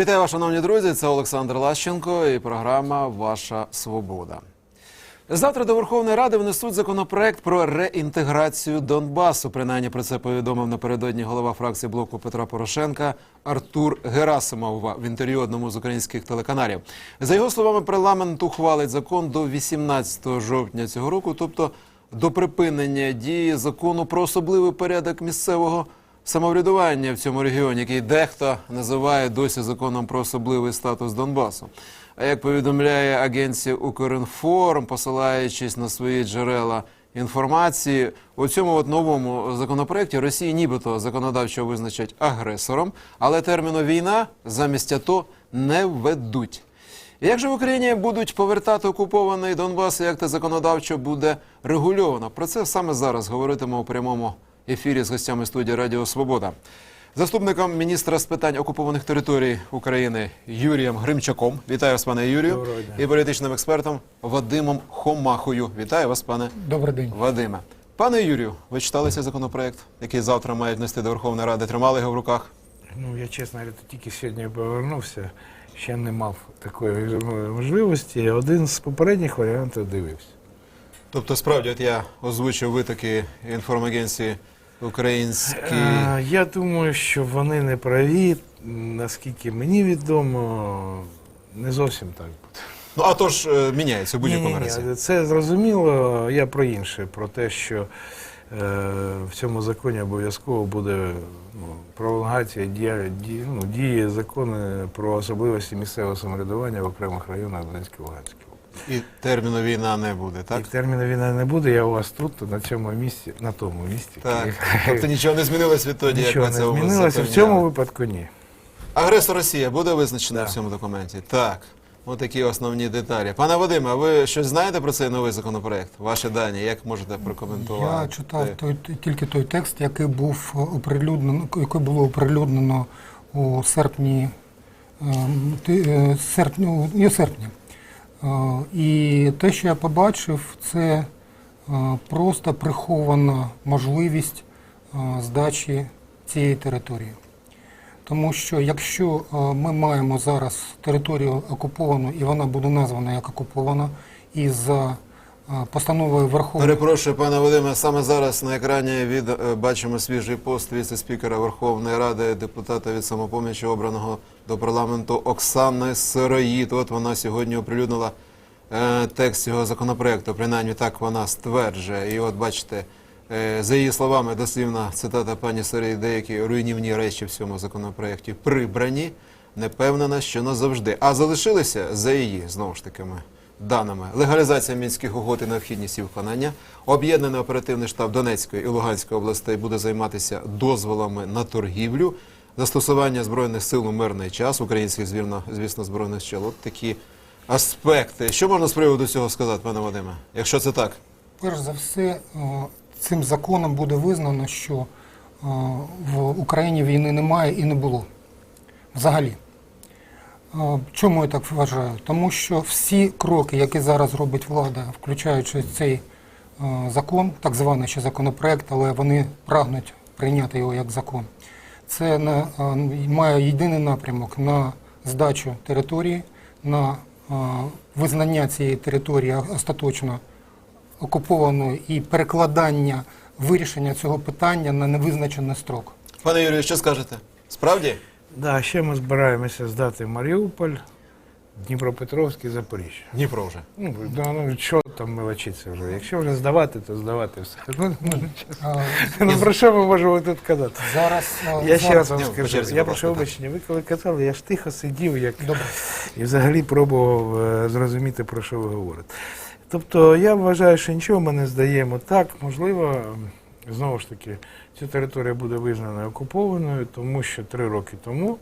Вітаю вас, шановні друзі. Це Олександр Лащенко і програма Ваша Свобода. Завтра до Верховної Ради внесуть законопроект про реінтеграцію Донбасу. Принаймні про це повідомив напередодні голова фракції блоку Петра Порошенка Артур Герасимов в інтерв'ю одному з українських телеканалів. За його словами, парламент ухвалить закон до 18 жовтня цього року, тобто до припинення дії закону про особливий порядок місцевого самоврядування в цьому регіоні, який дехто називає досі законом про особливий статус Донбасу. А як повідомляє агенція Укрінформ, посилаючись на свої джерела інформації, у цьому от новому законопроекті Росії нібито законодавчо визначать агресором, але терміну війна замість АТО не введуть. Як же в Україні будуть повертати окупований Донбас, як це законодавчо буде регульовано? Про це саме зараз говоритимо у прямому ефірі з гостями студії Радіо Свобода. Заступником міністра з питань окупованих територій України Юрієм Гримчаком. Вітаю вас, пане Юрію. І політичним експертом Вадимом Хомахою. Вітаю вас, пане Добрий день. Вадиме. Пане Юрію, ви читали цей законопроект, який завтра мають внести до Верховної Ради? Тримали його в руках? Ну, я чесно говоря, тільки сьогодні повернувся, ще не мав такої можливості. Один з попередніх варіантів дивився. Тобто, справді, от я озвучив витоки інформагенції українські. Е, Я думаю, що вони не праві. Наскільки мені відомо, не зовсім так буде. Ну а то ж е, міняється у будь-якому разі. Це зрозуміло. Я про інше, про те, що е, в цьому законі обов'язково буде ну, пролонгація дії, ну, дії закону про особливості місцевого самоврядування в окремих районах Донецької Луганської. І терміну війна не буде, так? І терміну війна не буде, я у вас тут, на цьому місці, на тому місці. Так. Тобто нічого не змінилось відтоді, Нічого як не ви це у вас змінилося. В цьому випадку ні. Агресор Росія буде визначена Так. в цьому документі? Так. Ось такі основні деталі. Пане Вадиме, а ви щось знаєте про цей новий законопроект? Ваші дані, як можете прокоментувати? Я читав той, тільки той текст, який був оприлюднено, який було оприлюднено у серпні, ем, е, серпню, і у серпні. І те, що я побачив, це е, просто прихована можливість е, здачі цієї території. Тому що якщо е, ми маємо зараз територію окуповану, і вона буде названа як окупована, і за постановою Верховної Перепрошую, пане Вадиме, саме зараз на екрані від е, бачимо свіжий пост віце-спікера Верховної Ради, депутата від самопомічі, обраного до парламенту Оксани Сироїд. От вона сьогодні оприлюднила е, текст цього законопроекту. Принаймні так вона стверджує. І от бачите, е, за її словами, дослівна цитата пані Сироїд, деякі руйнівні речі в цьому законопроекті прибрані. Не певнена, що назавжди. А залишилися за її знову ж такими даними легалізація мінських угод і необхідність їх виконання. Об'єднаний оперативний штаб Донецької і Луганської областей буде займатися дозволами на торгівлю, застосування збройних сил у мирний час, українських звірно, звісно, збройних сил. От такі аспекти. Що можна з приводу цього сказати, пане Вадиме? Якщо це так, Перш за все, е, цим законом буде визнано, що е, в Україні війни немає і не було. Взагалі. Чому я так вважаю? Тому що всі кроки, які зараз робить влада, включаючи цей е, закон, так званий ще законопроект, але вони прагнуть прийняти його як закон, це на, е, має єдиний напрямок на здачу території, на е, визнання цієї території остаточно окупованою і перекладання вирішення цього питання на невизначений строк. пане Юрію, що скажете? Справді? Да, ще ми збираємося здати Маріуполь, Дніпропетровськ і Запоріжжя. Дніпро вже. Ну, да, ну що там мелочиться вже? Якщо вже здавати, то здавати все. Ну, ну, чесно. Е, ну про що ми можемо тут казати? Зараз Я ще раз вам по скажу, черзі, я будь ласка, прошу так. вибачення, ви коли казали, я ж тихо сидів як Добре. і взагалі пробував е, зрозуміти, про що ви говорите. Тобто я вважаю, що нічого ми не здаємо так. Можливо, знову ж таки, ця територія буде визнана окупованою, тому що три роки тому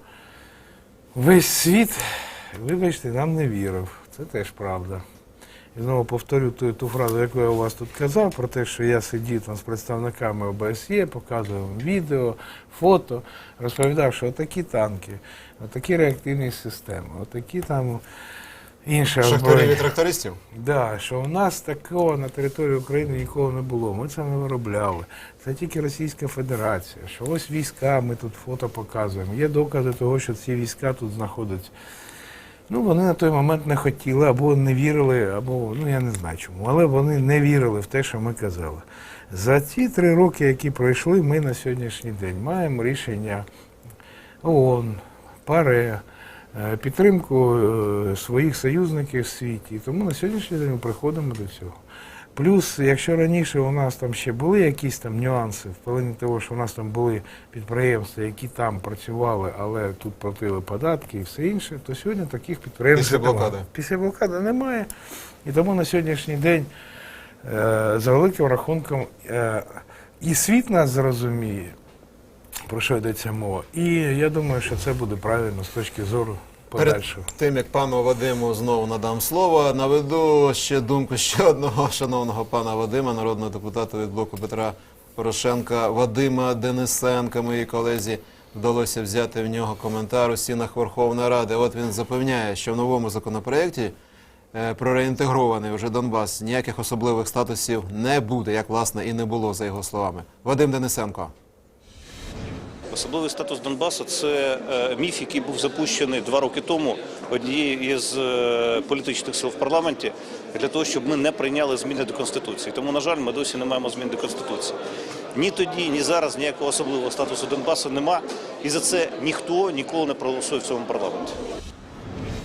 весь світ, вибачте, нам не вірив. Це теж правда. І знову повторю ту, ту фразу, яку я у вас тут казав, про те, що я сидів там з представниками ОБСЄ, показував відео, фото, розповідав, що отакі танки, отакі реактивні системи, отакі там інше Шахтарів і трактористів? Да, що у нас такого на території України ніколи не було. Ми це не виробляли. Це тільки Російська Федерація. Що ось війська, ми тут фото показуємо. Є докази того, що ці війська тут знаходяться. Ну, вони на той момент не хотіли, або не вірили, або ну я не знаю чому, але вони не вірили в те, що ми казали. За ці три роки, які пройшли, ми на сьогоднішній день маємо рішення ООН, ПАРЕ, підтримку е, своїх союзників в світі. І Тому на сьогоднішній день ми приходимо до цього. Плюс, якщо раніше у нас там ще були якісь там нюанси, в плані того, що у нас там були підприємства, які там працювали, але тут платили податки і все інше, то сьогодні таких підприємств Після немає. блокади. Після блокади немає. І тому на сьогоднішній день, е, за великим рахунком, е, і світ нас зрозуміє, про що йдеться мова. І я думаю, що це буде правильно з точки зору Перед подальшого. тим, як пану Вадиму знову надам слово, наведу ще думку ще одного шановного пана Вадима, народного депутата від блоку Петра Порошенка, Вадима Денисенка, моїй колезі. Вдалося взяти в нього коментар у стінах Верховної Ради. От він запевняє, що в новому законопроєкті е, про реінтегрований вже Донбас ніяких особливих статусів не буде, як власне і не було за його словами. Вадим Денисенко. Особливий статус Донбасу це е, міф, який був запущений два роки тому однією із е, політичних сил в парламенті для того, щоб ми не прийняли зміни до конституції. Тому, на жаль, ми досі не маємо змін до конституції. Ні тоді, ні зараз ніякого особливого статусу Донбасу нема, і за це ніхто ніколи не проголосує в цьому парламенті.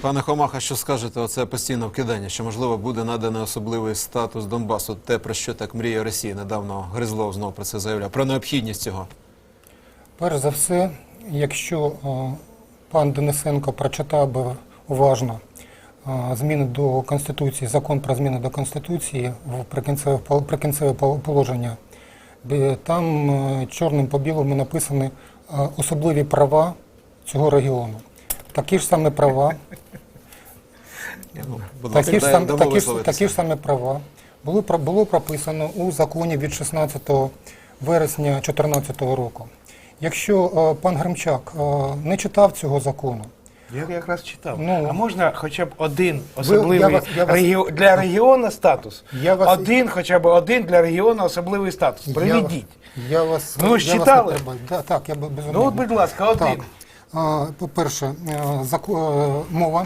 Пане Хомаха, що скажете? Оце постійне вкидання, що можливо буде наданий особливий статус Донбасу. Те про що так мріє Росія. Недавно Гризлов знову про це заявляв. Про необхідність цього. Перш за все, якщо е, пан Денисенко прочитав би уважно е, зміни до Конституції, закон про зміни до Конституції в прикінцеве, положення, там е, чорним по білому написані особливі права цього регіону. Такі ж саме права Такі ж, сам, такі, ж, такі ж самі права було, було прописано у законі від 16 вересня 2014 року. Якщо е, пан Гримчак е, не читав цього закону, Я якраз читав. Ну, а можна хоча б один особливий я вас- я вас- регі- для регіону статус? Я вас- Один, хоча б один для регіону особливий статус. Приведіть. Я, я вас, Ну, ви ж я вас читали? не. Да, так, я безумовно. Ну, от, будь ласка, один. Так. По-перше, е, мова,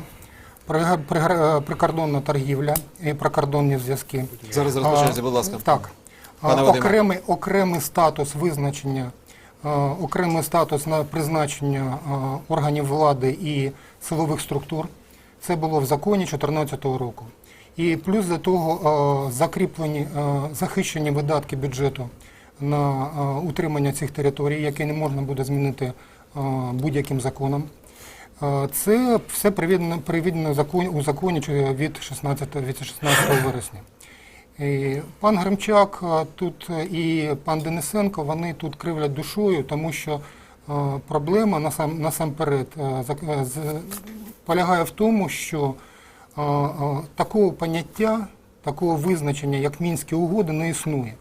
прикордонна торгівля і прикордонні зв'язки. Зараз розпочнеться, будь ласка. Так. Пане окремий, окремий статус визначення, окремий статус на призначення е, органів влади і силових структур. Це було в законі 2014 року. І плюс до того е, закріплені е, захищені видатки бюджету на е, утримання цих територій, які не можна буде змінити е, будь-яким законом. Е, Це все приведено, у законі від 16, від 16 вересня. Пан Гримчак е, тут е, і пан Денисенко вони тут кривлять душою, тому що е, проблема насам, насамперед е, полягає в тому, що такого поняття, такого визначення, як Мінські угоди, не існує.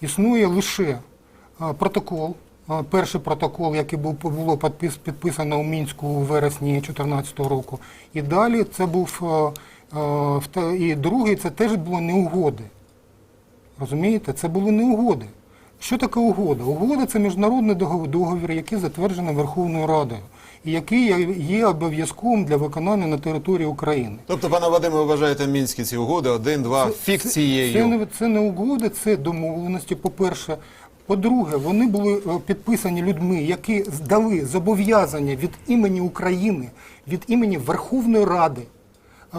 Існує лише протокол, перший протокол, який було підписано у Мінську у вересні 2014 року. І далі це був і другий, це теж були не угоди. Розумієте, це були не угоди. Що таке угода? Угода це міжнародний договір, який затверджений Верховною Радою, і який є- обов'язковим для виконання на території України. Тобто, пане Вадиме, ви вважаєте мінські ці угоди один, два фікцією. Це не, це не угоди, це домовленості, по-перше. По-друге, вони були е, підписані людьми, які здали зобов'язання від імені України, від імені Верховної Ради е,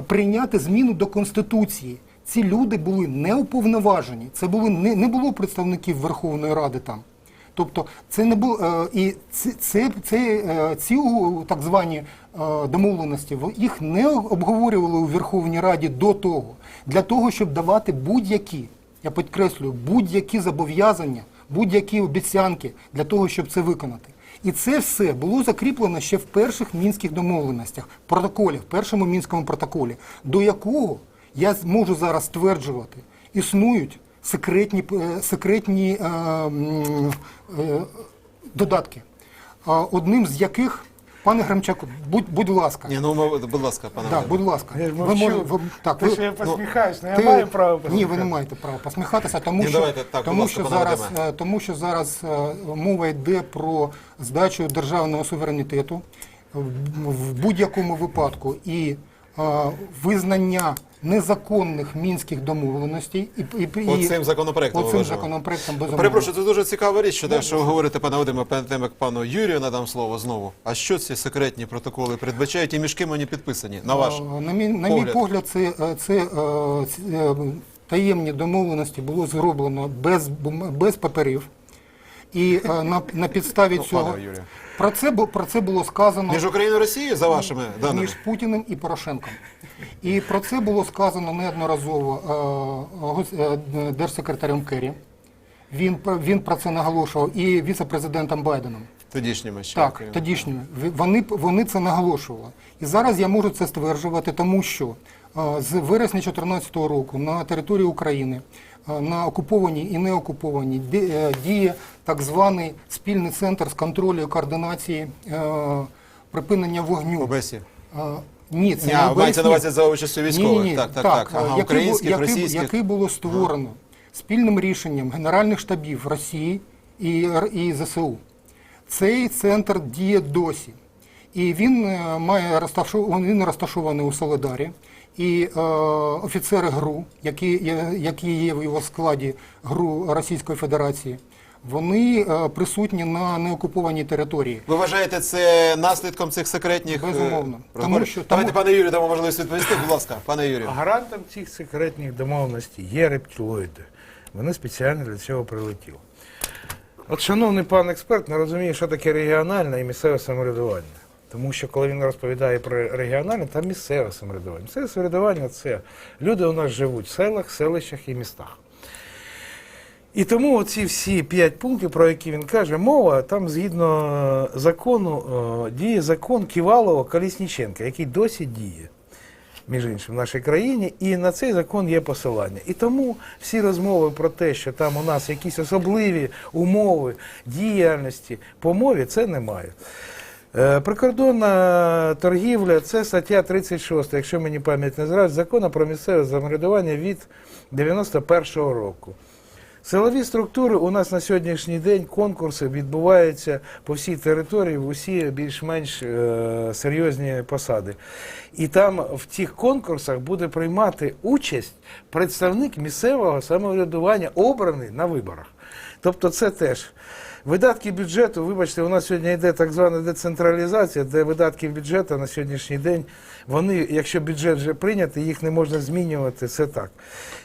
прийняти зміну до Конституції. Ці люди були не уповноважені. Це були не, не було представників Верховної Ради там. Тобто це не було е, і це, це, це ці так звані е, домовленості, їх не обговорювали у Верховній Раді до того, для того, щоб давати будь-які, я підкреслюю, будь-які зобов'язання, будь-які обіцянки для того, щоб це виконати. І це все було закріплено ще в перших мінських домовленостях, протоколі, в першому мінському протоколі, до якого я можу зараз стверджувати, існують секретні, е, секретні е, е, додатки, одним з яких Пане Гремчаку, будь, будь ласка. Ні, ну ми- будь ласка, пане. Так, Володимире. будь ласка. Я ж Ви мовчу. може- ви- так, Ти ви- що я посміхаюсь, ну я маю право Ні, ви не маєте права посміхатися, тому Ні, що, давайте так, будь тому, ласка, що пане зараз, Вадиме. е, тому що зараз е, мова йде про здачу державного суверенітету в, в будь-якому випадку і е, визнання незаконних мінських домовленостей і, і, і Оцим законопроектом. оцим законопроектом безумовно. Перепрошую, це дуже цікава річ, що, те, що ви говорите, пане Вадиме, перед тим, як пану Юрію надам слово знову. А що ці секретні протоколи передбачають і між ким вони підписані? На ваш Е, на мій, на мій погляд? це, е, це е, ці, е, таємні домовленості було зроблено без, без паперів. І е, на, на підставі Ну, цього про це, про це було сказано Між Україною і Росією, за вашими даними? між Путіним і Порошенком. І про це було сказано неодноразово е, е, держсекретарем Керрі. Він, він про це наголошував і віце-президентом Байденом. Тодішніми ще. Так. Ви- Вони, вони це наголошували. І зараз я можу це стверджувати, тому що з вересня 2014 року на території України на окупованій і неокупованій ді- е, діє так званий спільний центр з контролю і координації е, припинення вогню. ОБСі. Е, Ні, це не мається на увазі за участю військових. ні, ні, ні. Так, так, так. Ага, українських, який, російських. який було створено спільним рішенням Генеральних штабів Росії і, і ЗСУ. Цей центр діє досі. І він е, має розташований, він розташований у Солидарі. І е, офіцери ГРУ, які, є- які є в його складі ГРУ Російської Федерації, вони е, присутні на неокупованій території. Ви вважаєте це наслідком цих секретних е, Безумовно. Тому що- Давайте тому- пане Юрію дамо можливість відповісти. Будь ласка, пане Юрію. Гарантом цих секретних домовленостей є рептилоїди. Вони спеціально для цього прилетіли. От, шановний пан експерт, не розуміє, що таке регіональне і місцеве самоврядування. Тому що коли він розповідає про регіональне, там місцеве самоврядування. Місцеве самоврядування це люди у нас живуть в селах, селищах і містах. І тому оці всі п'ять пунктів, про які він каже, мова там згідно закону е, діє закон Ківалова Колісніченка, який досі діє між іншим, в нашій країні, і на цей закон є посилання. І тому всі розмови про те, що там у нас якісь особливі умови діяльності по мові, це немає. Е, Прикордонна торгівля це стаття 36, якщо мені пам'ять не зраджує, закону про місцеве самоврядування від 91-го року. Силові структури у нас на сьогоднішній день конкурси відбуваються по всій території, в усі більш-менш е, серйозні посади. І там в цих конкурсах буде приймати участь представник місцевого самоврядування, обраний на виборах. Тобто це теж. Видатки бюджету, вибачте, у нас сьогодні йде так звана децентралізація, де видатки бюджету на сьогоднішній день, вони, якщо бюджет вже прийнятий, їх не можна змінювати, це так.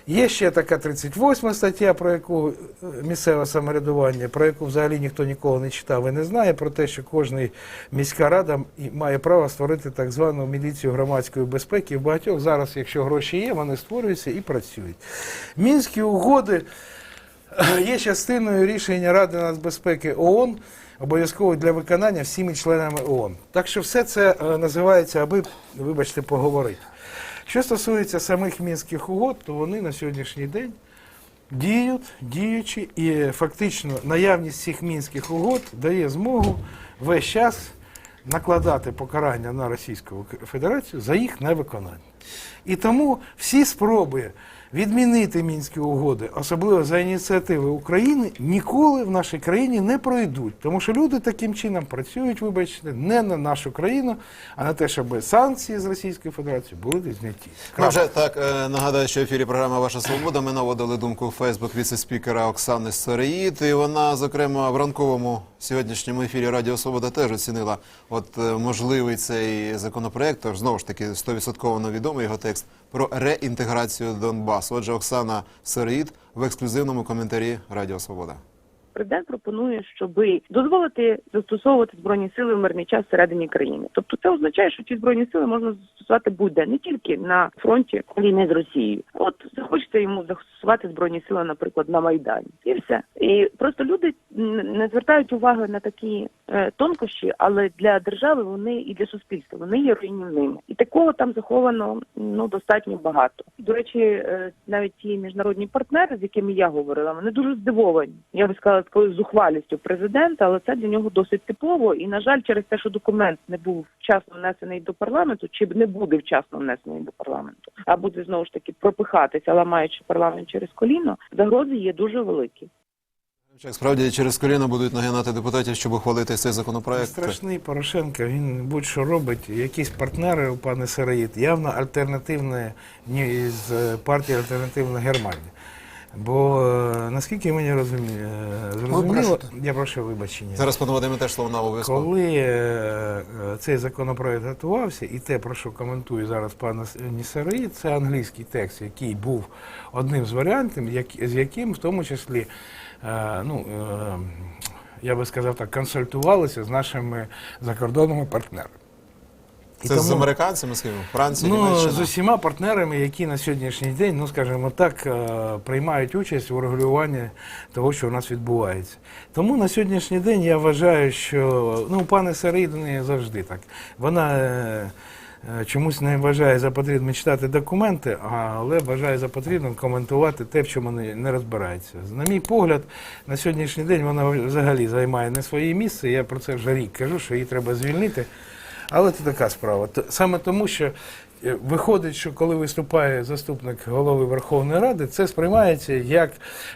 Є ще така 38 стаття, про яку е, місцеве самоврядування, про яку взагалі ніхто ніколи не читав і не знає, про те, що кожна міська рада має право створити так звану міліцію громадської безпеки. В багатьох зараз, якщо гроші є, вони створюються і працюють. Мінські угоди є частиною рішення Ради нацбезпеки ООН, обов'язково для виконання всіми членами ООН. Так що все це е, називається, аби, вибачте, поговорити. Що стосується самих мінських угод, то вони на сьогоднішній день діють, діючі, і фактично наявність цих мінських угод дає змогу весь час накладати покарання на Російську Федерацію за їх невиконання. І тому всі спроби відмінити мінські угоди, особливо за ініціативи України, ніколи в нашій країні не пройдуть. Тому що люди таким чином працюють, вибачте, не на нашу країну, а на те, щоб санкції з Російської Федерації були зняті. Ну, вже так е, нагадаю, що в ефірі програма Ваша Свобода. Ми наводили думку у Фейсбук віце-спікера Оксани Сараїд. І вона, зокрема, в ранковому сьогоднішньому ефірі Радіо Свобода теж оцінила от е, можливий цей законопроект. Тож знову ж таки 100% відомий його текст про реінтеграцію Донбасу. Отже, Оксана Сараїд в ексклюзивному коментарі Радіо Свобода. Президент пропонує, щоб дозволити застосовувати збройні сили в мирний час всередині країни. Тобто це означає, що ці збройні сили можна застосувати будь-де, не тільки на фронті війни з Росією. От захочеться йому застосувати збройні сили, наприклад, на майдані, і все. І просто люди не звертають уваги на такі е, тонкощі, але для держави вони і для суспільства вони є руйнівними. І такого там заховано ну достатньо багато. До речі, е, навіть ті міжнародні партнери, з якими я говорила, вони дуже здивовані. Я би сказала такою зухвалістю президента, але це для нього досить типово. І на жаль, через те, що документ не був вчасно внесений до парламенту, чи не буде вчасно внесений до парламенту, а буде знову ж таки пропихатися, ламаючи парламент через коліно, загрози є дуже великі. Як справді через коліно будуть нагинати депутатів, щоб ухвалити цей законопроект. Страшний Порошенко, він будь-що робить. Якісь партнери у пане Сараїд, явно альтернативні ні, з е, партії Альтернативна Германія. Бо е, наскільки мені розуміє, зрозуміло, брешете. я прошу вибачення. Зараз Вадиме теж слово на обов'язково. Коли е, е, цей законопроект готувався, і те, про що коментує зараз пан Нісари, це англійський текст, який був одним з варіантів, як- з яким в тому числі, е, ну, е, я би сказав так, консультувалися з нашими закордонними партнерами. І Це з американцями, з ким? Франція, Ну, Німеччина. з усіма партнерами, які на сьогоднішній день, ну скажімо так, е, приймають участь у регулюванні того, що у нас відбувається. Тому на сьогоднішній день я вважаю, що ну, пане Саридини завжди так. Вона е, е, чомусь не вважає за потрібне читати документи, але вважає за потрібним коментувати те, в чому не, не розбирається. На мій погляд, на сьогоднішній день вона взагалі займає не своє місце. Я про це вже рік кажу, що її треба звільнити. Але це така справа. Саме тому, що е, виходить, що коли виступає заступник голови Верховної Ради, це сприймається як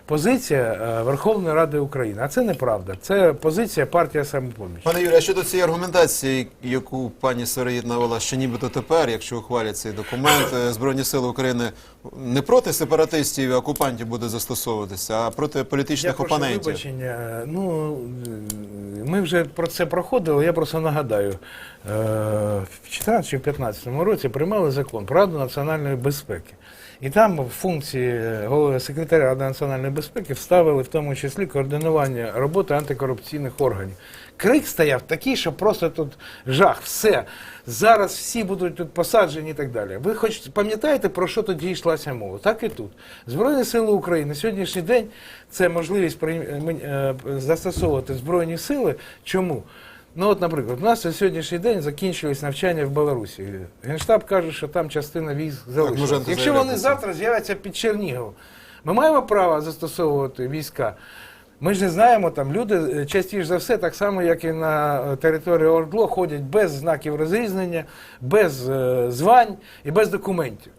позиція е, Верховної Ради України. А це неправда. Це позиція партія самопоміч. Пане Юрію, а щодо цієї аргументації, яку пані Сироїд навела, що нібито тепер, якщо ухвалять цей документ, е, Збройні сили України не проти сепаратистів і окупантів буде застосовуватися, а проти Я політичних прошу опонентів. вибачення. Ну, ми вже про це проходили, я просто нагадаю. Е, В 14 чи 15 році приймали закон про Раду національної безпеки. І там в функції голови секретаря Ради національної безпеки вставили в тому числі координування роботи антикорупційних органів. Крик стояв такий, що просто тут жах, все. Зараз всі будуть тут посаджені і так далі. Ви хоч пам'ятаєте, про що тоді йшлася мова? Так і тут. Збройні сили України на сьогоднішній день це можливість ми- е, застосовувати збройні сили. Чому? Ну от, наприклад, у нас на сьогоднішній день закінчились навчання в Білорусі. Генштаб каже, що там частина військ залишилась. Якщо вони завтра з'являться під Черніговом, ми маємо право застосовувати війська. Ми ж не знаємо, там люди е, частіше за все, так само, як і на е, території Ордло, ходять без знаків розрізнення, без е, звань і без документів.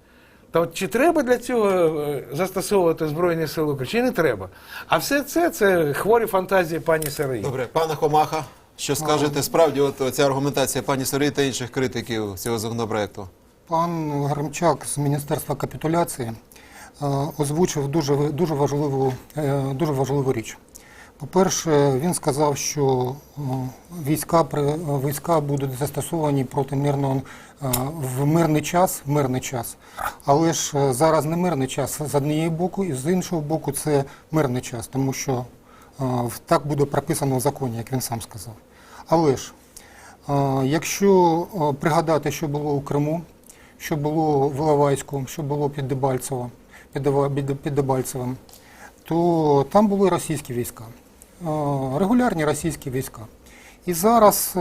Та от чи треба для цього застосовувати Збройні Сили України, чи не треба? А все це це хворі фантазії пані Сараї. Добре, пане Хомаха, що скажете? Справді, от ця аргументація пані Сироїд та інших критиків цього законопроекту. Пан Гремчак з Міністерства капітуляції озвучив дуже, дуже, важливу, дуже важливу річ. По-перше, він сказав, що е, війська, війська будуть застосовані проти мирного е, в мирний час, мирний час. Але ж е, зараз не мирний час з однієї боку, і з іншого боку це мирний час, тому що так буде прописано в законі, як він сам сказав. Але ж Якщо пригадати, що було у Криму, що було в Іловайську, що було під Дебальцево, під Дебальцевим, то там були російські війська, регулярні російські війська. І зараз е,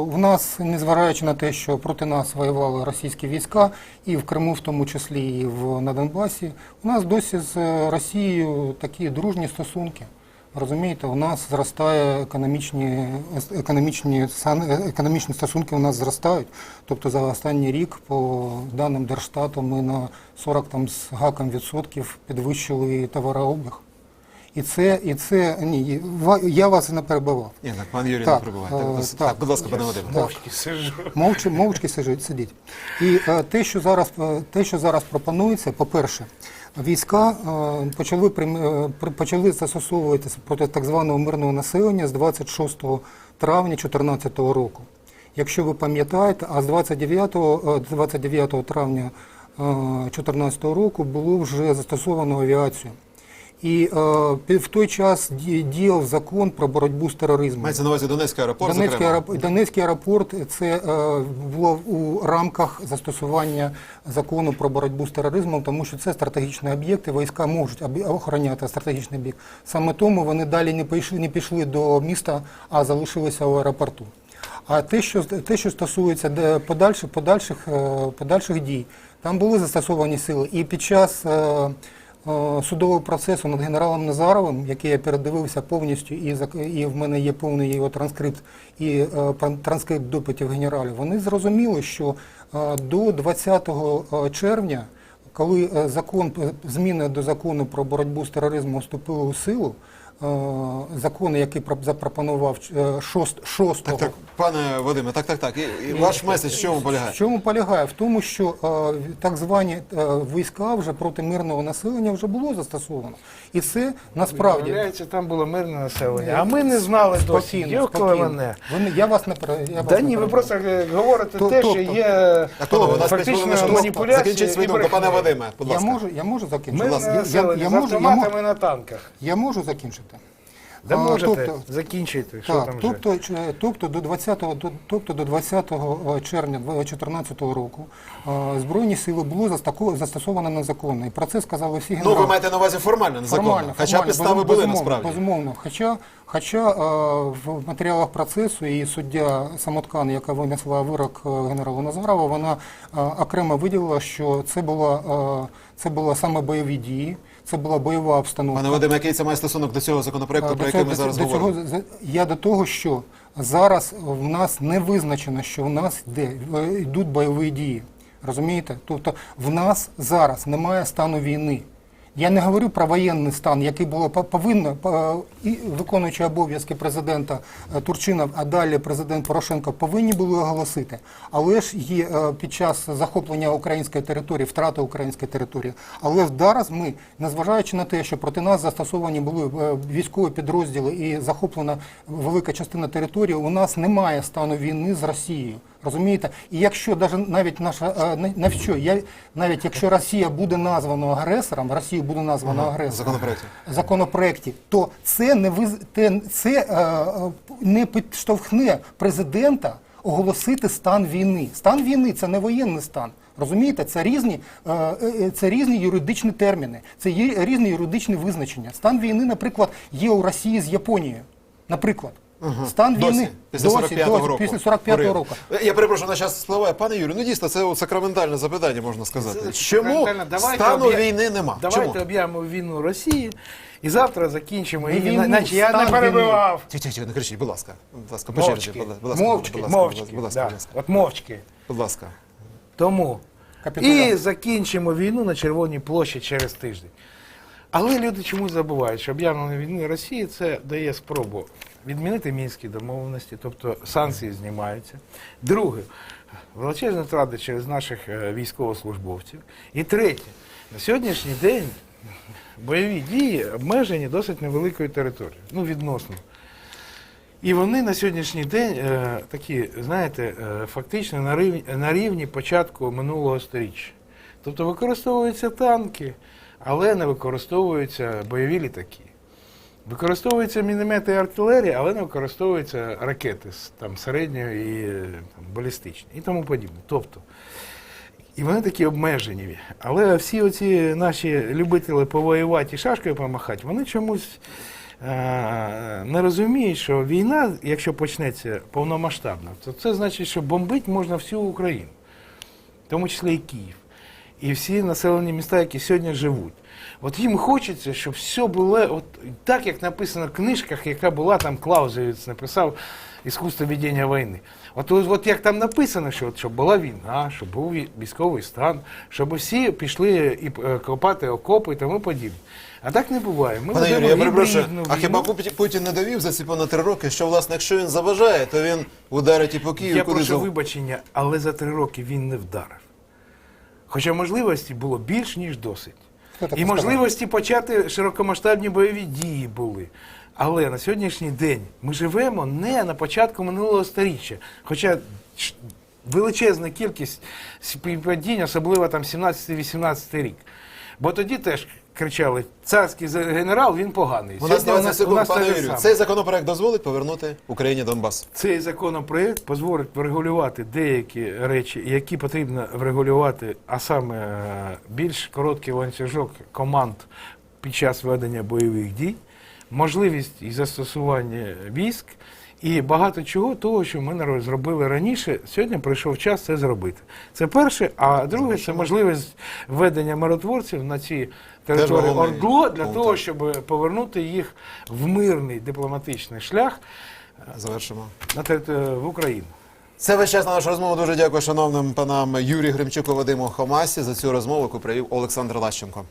в нас, незважаючи на те, що проти нас воювали російські війська, і в Криму, в тому числі і в, на Донбасі, у нас досі з е, Росією такі дружні стосунки. Розумієте, у нас зростає економічні, економічні, економічні стосунки у нас зростають. Тобто за останній рік, по даним Держстату, ми на 40 там, з гаком відсотків підвищили товарообіг. І це, і це ні, ва- я вас не перебивав. Ні, так, пан Юрій, не Так, перебувайте. е, так. так, будь ласка, пане Вадиме. Мовчки сижу. Мовчи, мовчки сижить, сидіть. І е, те, що зараз, е, те, що зараз пропонується, по-перше, війська е, почали, е, почали застосовуватися проти так званого мирного населення з 26 травня 2014 року. Якщо ви пам'ятаєте, а з 29, е, 29 травня 2014 року було вже застосовано авіацію. І е, в той час ді- діяв закон про боротьбу з тероризмом. Мається на увазі Донецький аеропорт, Донецький, аеропорт, Донецький аеропорт це е, було у рамках застосування закону про боротьбу з тероризмом, тому що це стратегічний об'єкт, і війська можуть охороняти стратегічний об'єкт. Саме тому вони далі не пішли, не пішли до міста, а залишилися у аеропорту. А те, що те, що стосується подальших, подальших, е, подальших дій, там були застосовані сили. І під час е, судового процесу над генералом Назаровим, який я передивився повністю, і, і в мене є повний його транскрипт і е, транскрипт допитів генералів, вони зрозуміли, що е, до 20 червня, коли е, закон е, зміни до закону про боротьбу з тероризмом вступили у силу, е, закон, який про- запропонував е, 6, 6 Так, так, пане Вадиме, так, так, так. І, і ваш меседж в чому полягає? в чому полягає? В тому, що е, так звані е, війська вже проти мирного населення вже було застосовано. І це насправді Виявляється, там було мирне населення. А ми не знали досі. Вони, я вас не я вас Да ні, ви просто е, говорите То- те, що тобто- є у фактично маніпуляція закінчіть свою думку. Пане. Вадиме, будь Я можу, я можу закінчити. Мирне Я- я, населення я, можу, я, можу, на танках. я можу закінчити. Да можете, тобто- закінчуйте, що Так, там тобто, ч- тобто до 20, до- тобто до 20 червня 2014 року е, Збройні сили було застако- застосовано незаконно. І про це сказали всі Ну, ви маєте на увазі формально, незаконно. Формально, Хоча формально, підстави були безумовно, насправді. Безумовно. Хоча, хоча е, в матеріалах процесу і суддя Самоткан, яка винесла вирок е, генералу Назарова, вона е, окремо виділила, що це була, е, це була саме бойові дії, це була бойова обстановка. Пане Вадиме, який це має стосунок до цього законопроекту, про який цього- ми до зараз цього- говоримо? за- Я до того, що зараз в нас не визначено, що в нас де е, йдуть бойові дії. Розумієте? Тобто в нас зараз немає стану війни. Я не говорю про воєнний стан, який було по- повинно і виконуючи обов'язки президента е, Турчинов, а далі президент Порошенко повинні були оголосити. Але ж є е, під час захоплення української території, втрати української території. Але зараз ми, незважаючи на те, що проти нас застосовані були е, військові підрозділи і захоплена велика частина території, у нас немає стану війни з Росією. Розумієте? І якщо навіть наша е, на- що я навіть якщо Росія буде названа агресором, Росію буде названо агресором законопроекті. законопроекті, то це не виз... це е, е, не підштовхне президента оголосити стан війни. Стан війни це не воєнний стан. Розумієте, це різні, це різні юридичні терміни, це є різні юридичні визначення. Стан війни, наприклад, є у Росії з Японією. Наприклад, стан Досі, війни після 45-го року. після 45-го року. Я перепрошую, на час спливає. Пане Юрію, ну дійсно, це от сакраментальне запитання, можна сказати. Це Чому сакраментальне. Давайте стану об'я- війни нема? Давайте Чому? об'явимо війну Росії і завтра закінчимо. Її, війну, наче я не стан перебивав. Ті, ті, ті, не кричіть, будь ласка. Будь ласка, по черзі, Мовчки, будь ласка, мовчки, будь ласка, мовчки, будь ласка, да. будь ласка. от мовчки. Будь ласка. Тому Капітуляція. і закінчимо війну на Червоній площі через тиждень. Але люди чомусь забувають, що об'явлення війни Росії це дає спробу відмінити мінські домовленості, тобто санкції знімаються. Друге, величезні втрати через наших е, військовослужбовців. І третє, на сьогоднішній день бойові дії обмежені досить невеликою територією, ну відносно. І вони на сьогоднішній день е, такі, знаєте, е, фактично на рівні, на рівні початку минулого сторіччя. Тобто використовуються танки, але не використовуються бойові літаки. Використовуються міномети і артилерія, але не використовуються ракети там, середньої і там, балістичні і тому подібне. Тобто, і вони такі обмежені. Але всі оці наші любителі повоювати і шашкою помахати, вони чомусь е, не розуміють, що війна, якщо почнеться повномасштабно, то це значить, що бомбити можна всю Україну, в тому числі і Київ. І всі населені міста, які сьогодні живуть. От їм хочеться, щоб все було от так, як написано в книжках, яка була там Клаузевіц написав «Іскусство ведення війни. От, от, от як там написано, що от, щоб була війна, щоб був військовий стан, щоб усі пішли і е, копати окопи і тому подібне. А так не буває. Ми Пане Юрію, я перепрошую, а хіба Путін не довів за ці понад три роки, що, власне, якщо він заважає, то він ударить і по Києву, Я куди прошу вибачення, але за три роки він не вдарив. Хоча можливості було більш ніж досить. І можливості почати широкомасштабні бойові дії були. Але на сьогоднішній день ми живемо не на початку минулого сторіччя. Хоча величезна кількість співпадінь, особливо там 17-18 рік. Бо тоді теж кричали, царський генерал, він поганий. У нас Сьогодні 20 секунд, те пане ж Юрію. саме. Цей законопроект дозволить повернути Україні Донбас. Цей законопроект дозволить врегулювати деякі речі, які потрібно врегулювати, а саме е, більш короткий ланцюжок команд під час ведення бойових дій, можливість і застосування військ. І багато чого того, що ми зробили раніше, сьогодні прийшов час це зробити. Це перше, а друге це можливість введення миротворців на ці території ОРДЛО для пункт. того, щоб повернути їх в мирний дипломатичний шлях Завершимо. на терит- в Україну. Це весь час на нашу розмову. Дуже дякую шановним панам Юрію Гримчуку, Вадиму Хомасі за цю розмову, яку привів Олександр Лащенко.